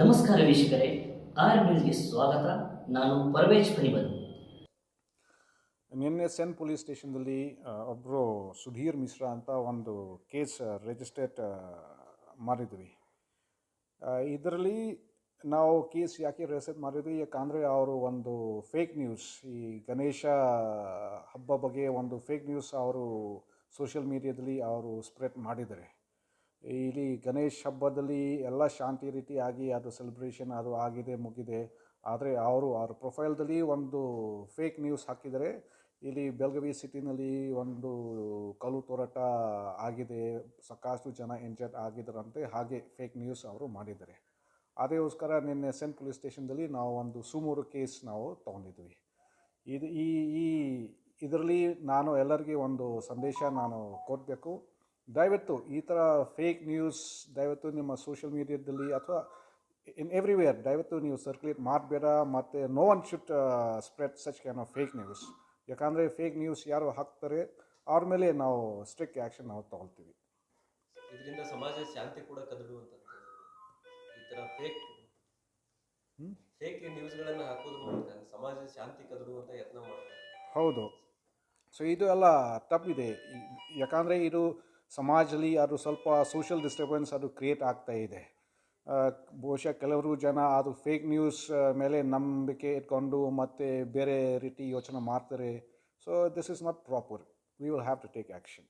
ನಮಸ್ಕಾರ ವೀಕ್ಷಕರೇ ಆರ್ ನ್ಯೂಸ್ಗೆ ಸ್ವಾಗತ. ನಾನು ಪರವೇಶ್ ಪನಿಬನ್ ನಿನ್ನೆ ಸೆನ್ ಪೊಲೀಸ್ ಸ್ಟೇಷನ್ದಲ್ಲಿ ಒಬ್ಬರು ಸುಧೀರ್ ಮಿಶ್ರಾ ಅಂತ ಒಂದು ಕೇಸ್ ರಿಜಿಸ್ಟ್ರೇಟ್ ಮಾಡಿದ್ವಿ. ಇದರಲ್ಲಿ ನಾವು ಕೇಸ್ ಯಾಕೆ ರಿಜಿಸ್ಟ್ರೇಟ್ ಮಾಡಿದ್ವಿ? ಯಾಕಂದರೆ ಅವರು ಒಂದು ಫೇಕ್ ನ್ಯೂಸ್ ಈ ಗಣೇಶ ಹಬ್ಬ ಬಗ್ಗೆ ಒಂದು ಫೇಕ್ ನ್ಯೂಸ್ ಅವರು ಸೋಷಿಯಲ್ ಮೀಡಿಯಾದಲ್ಲಿ ಅವರು ಸ್ಪ್ರೆಡ್ ಮಾಡಿದ್ದಾರೆ. ಇಲ್ಲಿ ಗಣೇಶ್ ಹಬ್ಬದಲ್ಲಿ ಎಲ್ಲ ಶಾಂತಿ ರೀತಿಯಾಗಿ ಅದು ಸೆಲೆಬ್ರೇಷನ್ ಅದು ಆಗಿದೆ, ಮುಗಿದೆ. ಆದರೆ ಅವರು, ಅವ್ರ ಪ್ರೊಫೈಲ್ದಲ್ಲಿ ಒಂದು ಫೇಕ್ ನ್ಯೂಸ್ ಹಾಕಿದರೆ ಇಲ್ಲಿ ಬೆಳಗಾವಿ ಸಿಟಿನಲ್ಲಿ ಒಂದು ಕಲ್ಲು ತೋರಾಟ ಆಗಿದೆ. ಸಾಕಷ್ಟು ಜನ ಇಂಜರ್ಡ್ ಆಗಿದ್ದರಂತೆ. ಹಾಗೆ ಫೇಕ್ ನ್ಯೂಸ್ ಅವರು ಮಾಡಿದ್ದಾರೆ. ಅದಕ್ಕೋಸ್ಕರ ನಿನ್ನೆ ಸೆಂಟ್ ಪೊಲೀಸ್ ಸ್ಟೇಷನ್ದಲ್ಲಿ ನಾವು ಒಂದು ಸುಮೂರು ಕೇಸ್ ನಾವು ತೊಗೊಂಡಿದ್ವಿ. ಇದು ಈ ಈ, ಇದರಲ್ಲಿ ನಾನು ಎಲ್ಲರಿಗೆ ಒಂದು ಸಂದೇಶ ನಾನು ಕೊಡಬೇಕು. ದಯವಿಟ್ಟು ಈ ಥರ ಫೇಕ್ ನ್ಯೂಸ್ ದಯವಿಟ್ಟು ನಿಮ್ಮ ಸೋಷಿಯಲ್ ಮೀಡಿಯಾದಲ್ಲಿ ಅಥವಾ ಇನ್ ಎವ್ರಿವೇರ್ ದಯವಿಟ್ಟು ನೀವು ಸರ್ಕ್ಯುಲೇಟ್ ಮಾಡಬೇಡ ಮತ್ತು no one should spread such kind of fake news ಯಾಕಂದರೆ ಫೇಕ್ ನ್ಯೂಸ್ ಯಾರು ಹಾಕ್ತಾರೆ ಅವ್ರ ಮೇಲೆ ನಾವು ಸ್ಟ್ರಿಕ್ಟ್ ಆ್ಯಕ್ಷನ್ ನಾವು ತಗೊಳ್ತೀವಿ. ಇದರಿಂದ ಸಮಾಜ ಶಾಂತಿ ಕೂಡ ಕದಡುವಂಥದ್ದು ಈ ಥರ ಫೇಕ್? ಫೇಕ್ ನ್ಯೂಸ್ಗಳನ್ನು ಹಾಕೋದ್ರ ಮೂಲಕ ಸಮಾಜ ಶಾಂತಿ ಕದಡುವಂತ ಯತ್ನ ಮಾಡ್ತಾರೆ. ಹೌದು. ಸೊ ಇದು ಎಲ್ಲ ತಪ್ಪಿದೆ. ಯಾಕಂದರೆ ಇದು ಸಮಾಜದಲ್ಲಿ ಅದು ಸ್ವಲ್ಪ ಸೋಷಿಯಲ್ ಡಿಸ್ಟರ್ಬೆನ್ಸ್ ಅದು ಕ್ರಿಯೇಟ್ ಆಗ್ತಾ ಇದೆ. ಬಹುಶಃ ಕೆಲವರು ಜನ ಅದು ಫೇಕ್ ನ್ಯೂಸ್ ಮೇಲೆ ನಂಬಿಕೆ ಇಟ್ಕೊಂಡು ಮತ್ತು ಬೇರೆ ರೀತಿ ಯೋಚನೆ ಮಾಡ್ತಾರೆ. So this is not proper we will have to take action